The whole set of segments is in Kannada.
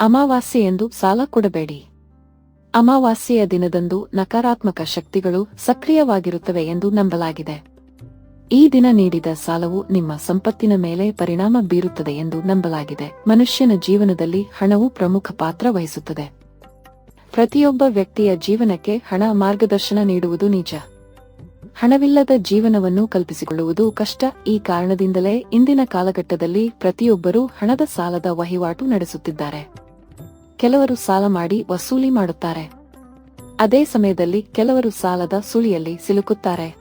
ಅಮಾವಾಸ್ಯೆ ಎಂದು ಸಾಲ ಕೊಡಬೇಡಿ. ಅಮಾವಾಸ್ಯೆಯ ದಿನದಂದು ನಕಾರಾತ್ಮಕ ಶಕ್ತಿಗಳು ಸಕ್ರಿಯವಾಗಿರುತ್ತವೆ ಎಂದು ನಂಬಲಾಗಿದೆ. ಈ ದಿನ ನೀಡಿದ ಸಾಲವು ನಿಮ್ಮ ಸಂಪತ್ತಿನ ಮೇಲೆ ಪರಿಣಾಮ ಬೀರುತ್ತದೆ ಎಂದು ನಂಬಲಾಗಿದೆ. ಮನುಷ್ಯನ ಜೀವನದಲ್ಲಿ ಹಣವು ಪ್ರಮುಖ ಪಾತ್ರ ವಹಿಸುತ್ತದೆ. ಪ್ರತಿಯೊಬ್ಬ ವ್ಯಕ್ತಿಯ ಜೀವನಕ್ಕೆ ಹಣ ಮಾರ್ಗದರ್ಶನ ನೀಡುವುದು ನಿಜ. ಹಣವಿಲ್ಲದ ಜೀವನವನ್ನು ಕಲ್ಪಿಸಿಕೊಳ್ಳುವುದು ಕಷ್ಟ. ಈ ಕಾರಣದಿಂದಲೇ ಇಂದಿನ ಕಾಲಘಟ್ಟದಲ್ಲಿ ಪ್ರತಿಯೊಬ್ಬರೂ ಹಣದ ಸಾಲದ ವಹಿವಾಟು ನಡೆಸುತ್ತಿದ್ದಾರೆ. ಕೆಲವರು ಸಾಲ ಮಾಡಿ ವಸೂಲಿ ಮಾಡುತ್ತಾರೆ. ಅದೇ ಸಮಯದಲ್ಲಿ ಕೆಲವರು ಸಾಲದ ಸುಳಿಯಲ್ಲಿ ಸಿಲುಕುತ್ತಾರೆ.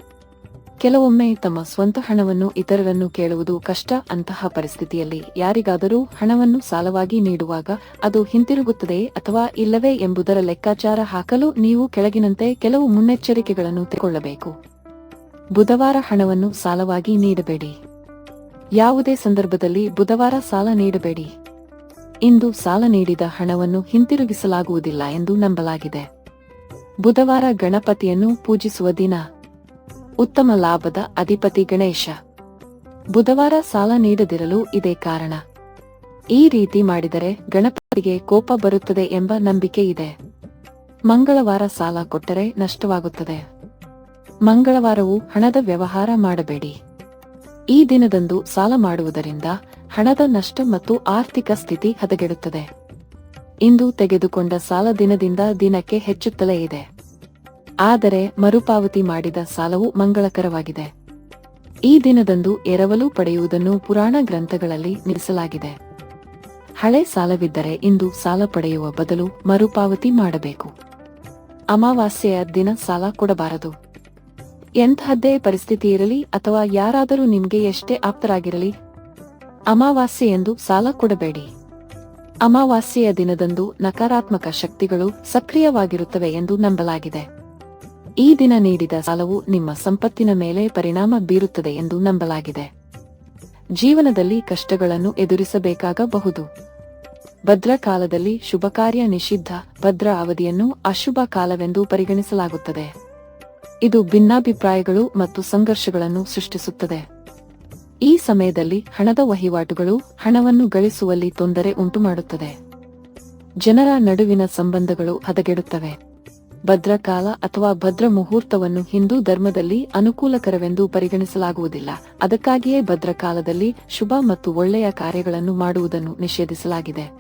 ಕೆಲವೊಮ್ಮೆ ತಮ್ಮ ಸ್ವಂತ ಹಣವನ್ನು ಇತರರನ್ನು ಕೇಳುವುದು ಕಷ್ಟ ಅಂತಹ ಪರಿಸ್ಥಿತಿಯಲ್ಲಿ ಯಾರಿಗಾದರೂ ಹಣವನ್ನು ಸಾಲವಾಗಿ ನೀಡುವಾಗ ಅದು ಹಿಂತಿರುಗುತ್ತದೆಯೇ ಅಥವಾ ಇಲ್ಲವೇ ಎಂಬುದರ ಲೆಕ್ಕಾಚಾರ ಹಾಕಲು ನೀವು ಕೆಳಗಿನಂತೆ ಕೆಲವು ಮುನ್ನೆಚ್ಚರಿಕೆಗಳನ್ನು ತೆಗೆದುಕೊಳ್ಳಬೇಕು. ಬುಧವಾರ ಹಣವನ್ನು ಸಾಲವಾಗಿ ನೀಡಬೇಡಿ. ಯಾವುದೇ ಸಂದರ್ಭದಲ್ಲಿ ಬುಧವಾರ ಸಾಲ ನೀಡಬೇಡಿ. ಇಂದು ಸಾಲ ನೀಡಿದ ಹಣವನ್ನು ಹಿಂತಿರುಗಿಸಲಾಗುವುದಿಲ್ಲ ಎಂದು ನಂಬಲಾಗಿದೆ. ಬುಧವಾರ ಗಣಪತಿಯನ್ನು ಪೂಜಿಸುವ ದಿನ. ಉತ್ತಮ ಲಾಭದ ಅಧಿಪತಿ ಗಣೇಶ. ಬುಧವಾರ ಸಾಲ ನೀಡದಿರಲು ಇದೇ ಕಾರಣ. ಈ ರೀತಿ ಮಾಡಿದರೆ ಗಣಪತಿಗೆ ಕೋಪ ಬರುತ್ತದೆ ಎಂಬ ನಂಬಿಕೆ ಇದೆ. ಮಂಗಳವಾರ ಸಾಲ ಕೊಟ್ಟರೆ ನಷ್ಟವಾಗುತ್ತದೆ. ಮಂಗಳವಾರವು ಹಣದ ವ್ಯವಹಾರ ಮಾಡಬೇಡಿ. ಈ ದಿನದಂದು ಸಾಲ ಮಾಡುವುದರಿಂದ ಹಣದ ನಷ್ಟ ಮತ್ತು ಆರ್ಥಿಕ ಸ್ಥಿತಿ ಹದಗೆಡುತ್ತದೆ. ಇಂದು ತೆಗೆದುಕೊಂಡ ಸಾಲ ದಿನದಿಂದ ದಿನಕ್ಕೆ ಹೆಚ್ಚುತ್ತಲೇ ಇದೆ. ಆದರೆ ಮರುಪಾವತಿ ಮಾಡಿದ ಸಾಲವು ಮಂಗಳಕರವಾಗಿದೆ. ಈ ದಿನದಂದು ಎರವಲು ಪಡೆಯುವುದನ್ನು ಪುರಾಣ ಗ್ರಂಥಗಳಲ್ಲಿ ನಿಲ್ಲಿಸಲಾಗಿದೆ. ಹಳೆ ಸಾಲವಿದ್ದರೆ ಇಂದು ಸಾಲ ಪಡೆಯುವ ಬದಲು ಮರುಪಾವತಿ ಮಾಡಬೇಕು. ಅಮಾವಾಸ್ಯೆಯ ದಿನ ಸಾಲ ಕೊಡಬಾರದು. ಎಂತಹದ್ದೇ ಪರಿಸ್ಥಿತಿ ಇರಲಿ ಅಥವಾ ಯಾರಾದರೂ ನಿಮಗೆ ಎಷ್ಟೇ ಆಪ್ತರಾಗಿರಲಿ ಅಮಾವಾಸ್ಯೆ ಎಂದು ಸಾಲ ಕೊಡಬೇಡಿ. ಅಮಾವಾಸ್ಯೆಯ ದಿನದಂದು ನಕಾರಾತ್ಮಕ ಶಕ್ತಿಗಳು ಸಕ್ರಿಯವಾಗಿರುತ್ತವೆ ಎಂದು ನಂಬಲಾಗಿದೆ. ಈ ದಿನ ನೀಡಿದ ಸಾಲವು ನಿಮ್ಮ ಸಂಪತ್ತಿನ ಮೇಲೆ ಪರಿಣಾಮ ಬೀರುತ್ತದೆ ಎಂದು ನಂಬಲಾಗಿದೆ. ಜೀವನದಲ್ಲಿ ಕಷ್ಟಗಳನ್ನು ಎದುರಿಸಬೇಕಾಗಬಹುದು. ಭದ್ರ ಕಾಲದಲ್ಲಿ ಶುಭ ಕಾರ್ಯ ನಿಷಿದ್ಧ, ಭದ್ರ ಅವಧಿಯನ್ನು ಅಶುಭ ಕಾಲವೆಂದು ಪರಿಗಣಿಸಲಾಗುತ್ತದೆ. ಇದು ಭಿನ್ನಾಭಿಪ್ರಾಯಗಳು ಮತ್ತು ಸಂಘರ್ಷಗಳನ್ನು ಸೃಷ್ಟಿಸುತ್ತದೆ. ಈ ಸಮಯದಲ್ಲಿ ಹಣದ ವಹಿವಾಟುಗಳು ಹಣವನ್ನು ಗಳಿಸುವಲ್ಲಿ ತೊಂದರೆ ಉಂಟುಮಾಡುತ್ತದೆ. ಜನರ ನಡುವಿನ ಸಂಬಂಧಗಳು ಹದಗೆಡುತ್ತವೆ. ಭದ್ರಕಾಲ ಅಥವಾ ಭದ್ರ ಮುಹೂರ್ತವನ್ನು ಹಿಂದೂ ಧರ್ಮದಲ್ಲಿ ಅನುಕೂಲಕರವೆಂದು ಪರಿಗಣಿಸಲಾಗುವುದಿಲ್ಲ. ಅದಕ್ಕಾಗಿಯೇ ಭದ್ರಕಾಲದಲ್ಲಿ ಶುಭ ಮತ್ತು ಒಳ್ಳೆಯ ಕಾರ್ಯಗಳನ್ನು ಮಾಡುವುದನ್ನು ನಿಷೇಧಿಸಲಾಗಿದೆ.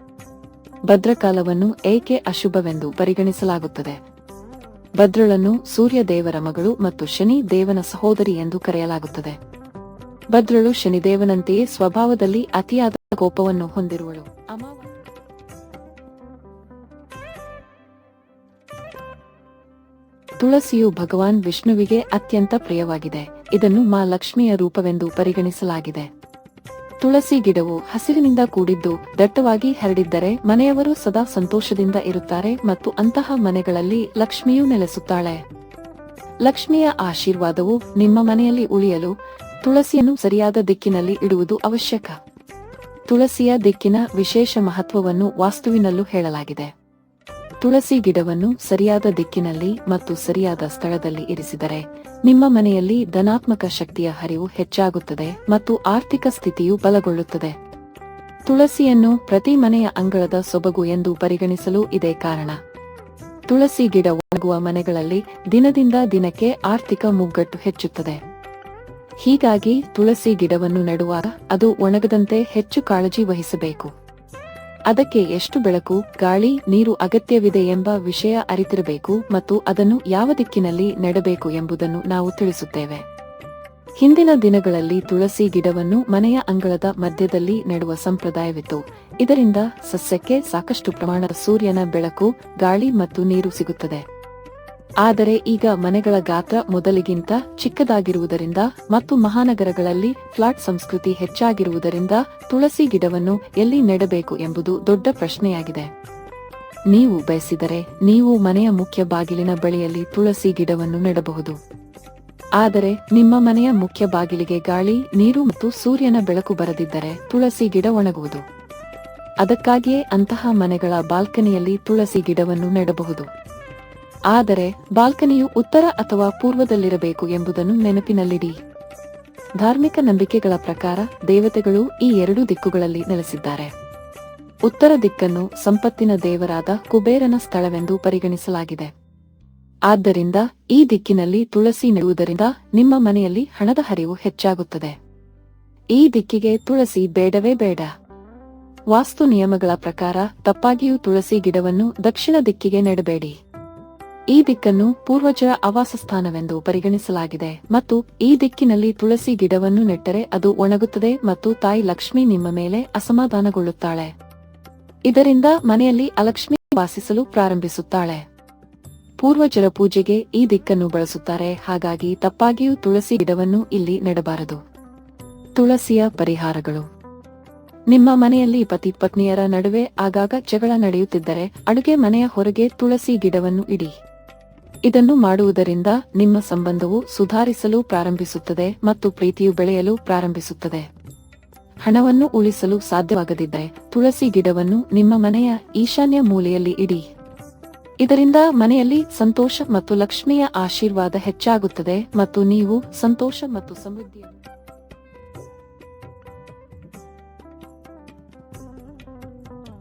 ಭದ್ರಕಾಲವನ್ನು ಏಕೆ ಅಶುಭವೆಂದು ಪರಿಗಣಿಸಲಾಗುತ್ತದೆ? ಭದ್ರಳನ್ನು ಸೂರ್ಯ ದೇವರ ಮಗಳು ಮತ್ತು ಶನಿ ದೇವನ ಸಹೋದರಿ ಎಂದು ಕರೆಯಲಾಗುತ್ತದೆ. ಭದ್ರಳು ಶನಿದೇವನಂತೆಯೇ ಸ್ವಭಾವದಲ್ಲಿ ಅತಿಯಾದ ಕೋಪವನ್ನು ಹೊಂದಿರುವಳು. ತುಳಸಿಯು ಭಗವಾನ್ ವಿಷ್ಣುವಿಗೆ ಅತ್ಯಂತ ಪ್ರಿಯವಾಗಿದೆ. ಇದನ್ನು ಮಾ ಲಕ್ಷ್ಮಿಯ ರೂಪವೆಂದು ಪರಿಗಣಿಸಲಾಗಿದೆ. ತುಳಸಿ ಗಿಡವು ಹಸಿರಿನಿಂದ ಕೂಡಿದ್ದು ದಟ್ಟವಾಗಿ ಹರಡಿದ್ದರೆ ಮನೆಯವರು ಸದಾ ಸಂತೋಷದಿಂದ ಇರುತ್ತಾರೆ ಮತ್ತು ಅಂತಹ ಮನೆಗಳಲ್ಲಿ ಲಕ್ಷ್ಮಿಯೂ ನೆಲೆಸುತ್ತಾಳೆ. ಲಕ್ಷ್ಮಿಯ ಆಶೀರ್ವಾದವು ನಿಮ್ಮ ಮನೆಯಲ್ಲಿ ಉಳಿಯಲು ತುಳಸಿಯನ್ನು ಸರಿಯಾದ ದಿಕ್ಕಿನಲ್ಲಿ ಇಡುವುದು ಅವಶ್ಯಕ. ತುಳಸಿಯ ದಿಕ್ಕಿನ ವಿಶೇಷ ಮಹತ್ವವನ್ನು ವಾಸ್ತುವಿನಲ್ಲೂ ಹೇಳಲಾಗಿದೆ. ತುಳಸಿ ಗಿಡವನ್ನು ಸರಿಯಾದ ದಿಕ್ಕಿನಲ್ಲಿ ಮತ್ತು ಸರಿಯಾದ ಸ್ಥಳದಲ್ಲಿ ಇರಿಸಿದರೆ, ನಿಮ್ಮ ಮನೆಯಲ್ಲಿ ಧನಾತ್ಮಕ ಶಕ್ತಿಯ ಹರಿವು ಹೆಚ್ಚಾಗುತ್ತದೆ ಮತ್ತು ಆರ್ಥಿಕ ಸ್ಥಿತಿಯು ಬಲಗೊಳ್ಳುತ್ತದೆ. ತುಳಸಿಯನ್ನು ಪ್ರತಿ ಮನೆಯ ಅಂಗಳದ ಸೊಬಗು ಎಂದು ಪರಿಗಣಿಸಲು ಇದೇ ಕಾರಣ. ತುಳಸಿ ಗಿಡ ಒಣಗುವ ಮನೆಗಳಲ್ಲಿ ದಿನದಿಂದ ದಿನಕ್ಕೆ ಆರ್ಥಿಕ ಮುಗ್ಗಟ್ಟು ಹೆಚ್ಚುತ್ತದೆ. ಹೀಗಾಗಿ ತುಳಸಿ ಗಿಡವನ್ನು ನೆಡುವಾಗ ಅದು ಒಣಗದಂತೆ ಹೆಚ್ಚು ಕಾಳಜಿ ವಹಿಸಬೇಕು. ಅದಕ್ಕೆ ಎಷ್ಟು ಬೆಳಕು, ಗಾಳಿ, ನೀರು ಅಗತ್ಯವಿದೆ ಎಂಬ ವಿಷಯ ಅರಿತಿರಬೇಕು ಮತ್ತು ಅದನ್ನು ಯಾವ ದಿಕ್ಕಿನಲ್ಲಿ ನೆಡಬೇಕು ಎಂಬುದನ್ನು ನಾವು ತಿಳಿಸುತ್ತೇವೆ. ಹಿಂದಿನ ದಿನಗಳಲ್ಲಿ ತುಳಸಿ ಗಿಡವನ್ನು ಮನೆಯ ಅಂಗಳದ ಮಧ್ಯದಲ್ಲಿ ನೆಡುವ ಸಂಪ್ರದಾಯವಿತ್ತು. ಇದರಿಂದ ಸಸ್ಯಕ್ಕೆ ಸಾಕಷ್ಟು ಪ್ರಮಾಣದ ಸೂರ್ಯನ ಬೆಳಕು, ಗಾಳಿ ಮತ್ತು ನೀರು ಸಿಗುತ್ತದೆ. ಆದರೆ ಈಗ ಮನೆಗಳ ಗಾತ್ರ ಮೊದಲಿಗಿಂತ ಚಿಕ್ಕದಾಗಿರುವುದರಿಂದ ಮತ್ತು ಮಹಾನಗರಗಳಲ್ಲಿ ಫ್ಲಾಟ್ ಸಂಸ್ಕೃತಿ ಹೆಚ್ಚಾಗಿರುವುದರಿಂದ ತುಳಸಿ ಗಿಡವನ್ನು ಎಲ್ಲಿ ನೆಡಬೇಕು ಎಂಬುದು ದೊಡ್ಡ ಪ್ರಶ್ನೆಯಾಗಿದೆ. ನೀವು ಬಯಸಿದರೆ ನೀವು ಮನೆಯ ಮುಖ್ಯ ಬಾಗಿಲಿನ ಬಳಿಯಲ್ಲಿ ತುಳಸಿ ಗಿಡವನ್ನು ನೆಡಬಹುದು. ಆದರೆ ನಿಮ್ಮ ಮನೆಯ ಮುಖ್ಯ ಬಾಗಿಲಿಗೆ ಗಾಳಿ, ನೀರು ಮತ್ತು ಸೂರ್ಯನ ಬೆಳಕು ಬರದಿದ್ದರೆ ತುಳಸಿ ಗಿಡ ಒಣಗುವುದು. ಅದಕ್ಕಾಗಿಯೇ ಅಂತಹ ಮನೆಗಳ ಬಾಲ್ಕನಿಯಲ್ಲಿ ತುಳಸಿ ಗಿಡವನ್ನು ನೆಡಬಹುದು. ಆದರೆ ಬಾಲ್ಕನಿಯು ಉತ್ತರ ಅಥವಾ ಪೂರ್ವದಲ್ಲಿರಬೇಕು ಎಂಬುದನ್ನು ನೆನಪಿನಲ್ಲಿಡಿ. ಧಾರ್ಮಿಕ ನಂಬಿಕೆಗಳ ಪ್ರಕಾರ ದೇವತೆಗಳು ಈ ಎರಡು ದಿಕ್ಕುಗಳಲ್ಲಿ ನೆಲೆಸಿದ್ದಾರೆ. ಉತ್ತರ ದಿಕ್ಕನ್ನು ಸಂಪತ್ತಿನ ದೇವರಾದ ಕುಬೇರನ ಸ್ಥಳವೆಂದು ಪರಿಗಣಿಸಲಾಗಿದೆ. ಆದ್ದರಿಂದ ಈ ದಿಕ್ಕಿನಲ್ಲಿ ತುಳಸಿ ನೆಡುವುದರಿಂದ ನಿಮ್ಮ ಮನೆಯಲ್ಲಿ ಹಣದ ಹರಿವು ಹೆಚ್ಚಾಗುತ್ತದೆ. ಈ ದಿಕ್ಕಿಗೆ ತುಳಸಿ ಬೇಡವೇ ಬೇಡ. ವಾಸ್ತು ನಿಯಮಗಳ ಪ್ರಕಾರ ತಪ್ಪಾಗಿಯೂ ತುಳಸಿ ಗಿಡವನ್ನು ದಕ್ಷಿಣ ದಿಕ್ಕಿಗೆ ನೆಡಬೇಡಿ. ಈ ದಿಕ್ಕನ್ನು ಪೂರ್ವಜರ ಆವಾಸಸ್ಥಾನವೆಂದು ಪರಿಗಣಿಸಲಾಗಿದೆ ಮತ್ತು ಈ ದಿಕ್ಕಿನಲ್ಲಿ ತುಳಸಿ ಗಿಡವನ್ನು ನೆಟ್ಟರೆ ಅದು ಒಣಗುತ್ತದೆ ಮತ್ತು ತಾಯಿ ಲಕ್ಷ್ಮಿ ನಿಮ್ಮ ಮೇಲೆ ಅಸಮಾಧಾನಗೊಳ್ಳುತ್ತಾಳೆ. ಇದರಿಂದ ಮನೆಯಲ್ಲಿ ಅಲಕ್ಷ್ಮಿ ವಾಸಿಸಲು ಪ್ರಾರಂಭಿಸುತ್ತಾಳೆ. ಪೂರ್ವಜರ ಪೂಜೆಗೆ ಈ ದಿಕ್ಕನ್ನು ಬಳಸುತ್ತಾರೆ, ಹಾಗಾಗಿ ತಪ್ಪಾಗಿಯೂ ತುಳಸಿ ಗಿಡವನ್ನು ಇಲ್ಲಿ ನೆಡಬಾರದು. ತುಳಸಿಯ ಪರಿಹಾರಗಳು. ನಿಮ್ಮ ಮನೆಯಲ್ಲಿ ಪತಿ ಪತ್ನಿಯರ ನಡುವೆ ಆಗಾಗ ಜಗಳ ನಡೆಯುತ್ತಿದ್ದರೆ ಅಡುಗೆ ಮನೆಯ ಹೊರಗೆ ತುಳಸಿ ಗಿಡವನ್ನು ಇಡಿ. ಇದನ್ನು ಮಾಡುವುದರಿಂದ ನಿಮ್ಮ ಸಂಬಂಧವು ಸುಧಾರಿಸಲು ಪ್ರಾರಂಭಿಸುತ್ತದೆ ಮತ್ತು ಪ್ರೀತಿಯು ಬೆಳೆಯಲು ಪ್ರಾರಂಭಿಸುತ್ತದೆ. ಹಣವನ್ನು ಉಳಿಸಲು ಸಾಧ್ಯವಾಗದಿದ್ದರೆ ತುಳಸಿ ಗಿಡವನ್ನು ನಿಮ್ಮ ಮನೆಯ ಈಶಾನ್ಯ ಮೂಲೆಯಲ್ಲಿ ಇಡಿ. ಇದರಿಂದ ಮನೆಯಲ್ಲಿ ಸಂತೋಷ ಮತ್ತು ಲಕ್ಷ್ಮಿಯ ಆಶೀರ್ವಾದ ಹೆಚ್ಚಾಗುತ್ತದೆ ಮತ್ತು ನೀವು ಸಂತೋಷ ಮತ್ತು ಸಮೃದ್ಧಿಯನ್ನು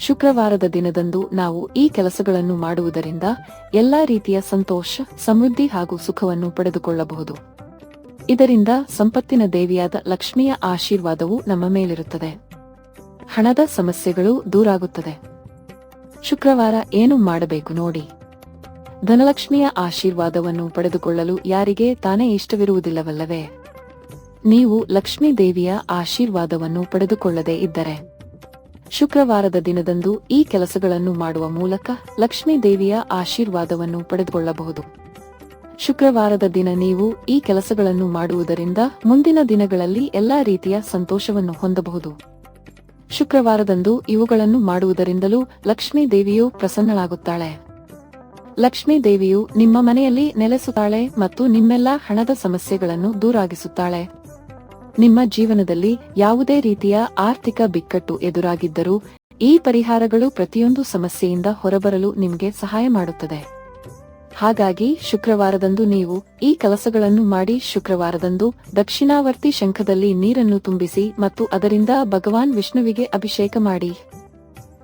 ಶುಕ್ರವಾರದ ದಿನದಂದು ನಾವು ಈ ಕೆಲಸಗಳನ್ನು ಮಾಡುವುದರಿಂದ ಎಲ್ಲಾ ರೀತಿಯ ಸಂತೋಷ, ಸಮೃದ್ಧಿ ಹಾಗೂ ಸುಖವನ್ನು ಪಡೆದುಕೊಳ್ಳಬಹುದು. ಇದರಿಂದ ಸಂಪತ್ತಿನ ದೇವಿಯಾದ ಲಕ್ಷ್ಮಿಯ ಆಶೀರ್ವಾದವು ನಮ್ಮ ಮೇಲಿರುತ್ತದೆ. ಹಣದ ಸಮಸ್ಯೆಗಳು ದೂರಾಗುತ್ತದೆ. ಶುಕ್ರವಾರ ಏನು ಮಾಡಬೇಕು ನೋಡಿ. ಧನಲಕ್ಷ್ಮಿಯ ಆಶೀರ್ವಾದವನ್ನು ಪಡೆದುಕೊಳ್ಳಲು ಯಾರಿಗೆ ತಾನೇ ಇಷ್ಟವಿರುವುದಿಲ್ಲವಲ್ಲವೇ? ನೀವು ಲಕ್ಷ್ಮೀ ದೇವಿಯ ಆಶೀರ್ವಾದವನ್ನು ಪಡೆದುಕೊಳ್ಳದೇ ಇದ್ದರೆ. ಶುಕ್ರವಾರದ ದಿನದಂದು ಈ ಕೆಲಸಗಳನ್ನು ಮಾಡುವ ಮೂಲಕ ಲಕ್ಷ್ಮೀ ದೇವಿಯ ಆಶೀರ್ವಾದವನ್ನು ಪಡೆದುಕೊಳ್ಳಬಹುದು. ಶುಕ್ರವಾರದ ದಿನ ನೀವು ಈ ಕೆಲಸಗಳನ್ನು ಮಾಡುವುದರಿಂದ ಮುಂದಿನ ದಿನಗಳಲ್ಲಿ ಎಲ್ಲಾ ರೀತಿಯ ಸಂತೋಷವನ್ನು ಹೊಂದಬಹುದು. ಶುಕ್ರವಾರದಂದು ಇವುಗಳನ್ನು ಮಾಡುವುದರಿಂದಲೂ ಲಕ್ಷ್ಮೀ ದೇವಿಯು ಪ್ರಸನ್ನಳಾಗುತ್ತಾಳೆ. ಲಕ್ಷ್ಮೀ ದೇವಿಯು ನಿಮ್ಮ ಮನೆಯಲ್ಲಿ ನೆಲೆಸುತ್ತಾಳೆ ಮತ್ತು ನಿಮ್ಮೆಲ್ಲಾ ಹಣದ ಸಮಸ್ಯೆಗಳನ್ನು ದೂರಾಗಿಸುತ್ತಾಳೆ. ನಿಮ್ಮ ಜೀವನದಲ್ಲಿ ಯಾವುದೇ ರೀತಿಯ ಆರ್ಥಿಕ ಬಿಕ್ಕಟ್ಟು ಎದುರಾಗಿದ್ದರೂ, ಈ ಪರಿಹಾರಗಳು ಪ್ರತಿಯೊಂದು ಸಮಸ್ಯೆಯಿಂದ ಹೊರಬರಲು ನಿಮಗೆ ಸಹಾಯ ಮಾಡುತ್ತದೆ. ಹಾಗಾಗಿ ಶುಕ್ರವಾರದಂದು ನೀವು ಈ ಕೆಲಸಗಳನ್ನು ಮಾಡಿ ಶುಕ್ರವಾರದಂದು ದಕ್ಷಿಣಾವರ್ತಿ ಶಂಖದಲ್ಲಿ ನೀರನ್ನು ತುಂಬಿಸಿ ಮತ್ತು ಅದರಿಂದ ಭಗವಾನ್ ವಿಷ್ಣುವಿಗೆ ಅಭಿಷೇಕ ಮಾಡಿ.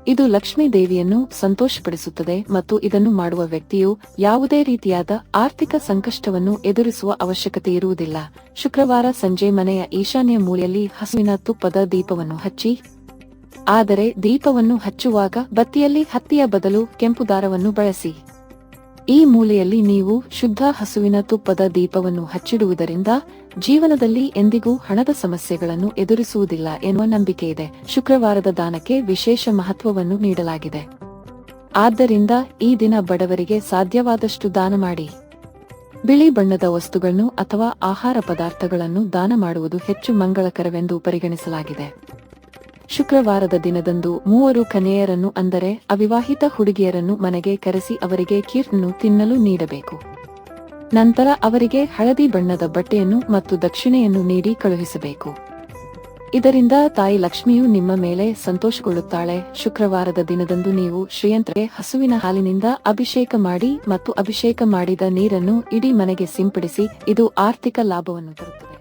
ಇದು ಲಕ್ಷ್ಮೀ ದೇವಿಯನ್ನು ಸಂತೋಷಪಡಿಸುತ್ತದೆ ಮತ್ತು ಇದನ್ನು ಮಾಡುವ ವ್ಯಕ್ತಿಯು ಯಾವುದೇ ರೀತಿಯಾದ ಆರ್ಥಿಕ ಸಂಕಷ್ಟವನ್ನು ಎದುರಿಸುವ ಅವಶ್ಯಕತೆ ಇರುವುದಿಲ್ಲ. ಶುಕ್ರವಾರ ಸಂಜೆ ಮನೆಯ ಈಶಾನ್ಯ ಮೂಲೆಯಲ್ಲಿ ಹಸುವಿನ ತುಪ್ಪದ ದೀಪವನ್ನು ಹಚ್ಚಿ, ಆದರೆ ದೀಪವನ್ನು ಹಚ್ಚುವಾಗ ಬತ್ತಿಯಲ್ಲಿ ಹತ್ತಿಯ ಬದಲು ಕೆಂಪು ದಾರವನ್ನು ಬಳಸಿ. ಈ ಮೂಲೆಯಲ್ಲಿ ನೀವು ಶುದ್ಧ ಹಸುವಿನ ತುಪ್ಪದ ದೀಪವನ್ನು ಹಚ್ಚಿಡುವುದರಿಂದ ಜೀವನದಲ್ಲಿ ಎಂದಿಗೂ ಹಣದ ಸಮಸ್ಯೆಗಳನ್ನು ಎದುರಿಸುವುದಿಲ್ಲ ಎನ್ನುವ ನಂಬಿಕೆ ಇದೆ. ಶುಕ್ರವಾರದ ದಾನಕ್ಕೆ ವಿಶೇಷ ಮಹತ್ವವನ್ನು ನೀಡಲಾಗಿದೆ. ಆದ್ದರಿಂದ ಈ ದಿನ ಬಡವರಿಗೆ ಸಾಧ್ಯವಾದಷ್ಟು ದಾನ ಮಾಡಿ. ಬಿಳಿ ಬಣ್ಣದ ವಸ್ತುಗಳನ್ನು ಅಥವಾ ಆಹಾರ ಪದಾರ್ಥಗಳನ್ನು ದಾನ ಮಾಡುವುದು ಹೆಚ್ಚು ಮಂಗಳಕರವೆಂದು ಪರಿಗಣಿಸಲಾಗಿದೆ. ಶುಕ್ರವಾರದ ದಿನದಂದು ಮೂವರು ಕನೆಯರನ್ನು ಅಂದರೆ ಅವಿವಾಹಿತ ಹುಡುಗಿಯರನ್ನು ಮನೆಗೆ ಕರೆಸಿ ಅವರಿಗೆ ಕೀರ್ನನ್ನು ತಿನ್ನಲು ನೀಡಬೇಕು. ನಂತರ ಅವರಿಗೆ ಹಳದಿ ಬಣ್ಣದ ಬಟ್ಟೆಯನ್ನು ಮತ್ತು ದಕ್ಷಿಣೆಯನ್ನು ನೀಡಿ ಕಳುಹಿಸಬೇಕು. ಇದರಿಂದ ತಾಯಿ ಲಕ್ಷ್ಮಿಯು ನಿಮ್ಮ ಮೇಲೆ ಸಂತೋಷಗೊಳ್ಳುತ್ತಾಳೆ. ಶುಕ್ರವಾರದ ದಿನದಂದು ನೀವು ಶ್ರೀಯಂತ್ರಕ್ಕೆ ಹಸುವಿನ ಹಾಲಿನಿಂದ ಅಭಿಷೇಕ ಮಾಡಿ ಮತ್ತು ಅಭಿಷೇಕ ಮಾಡಿದ ನೀರನ್ನು ಇಡೀ ಮನೆಗೆ ಸಿಂಪಡಿಸಿ ಇದು ಆರ್ಥಿಕ ಲಾಭವನ್ನು ತರುತ್ತದೆ.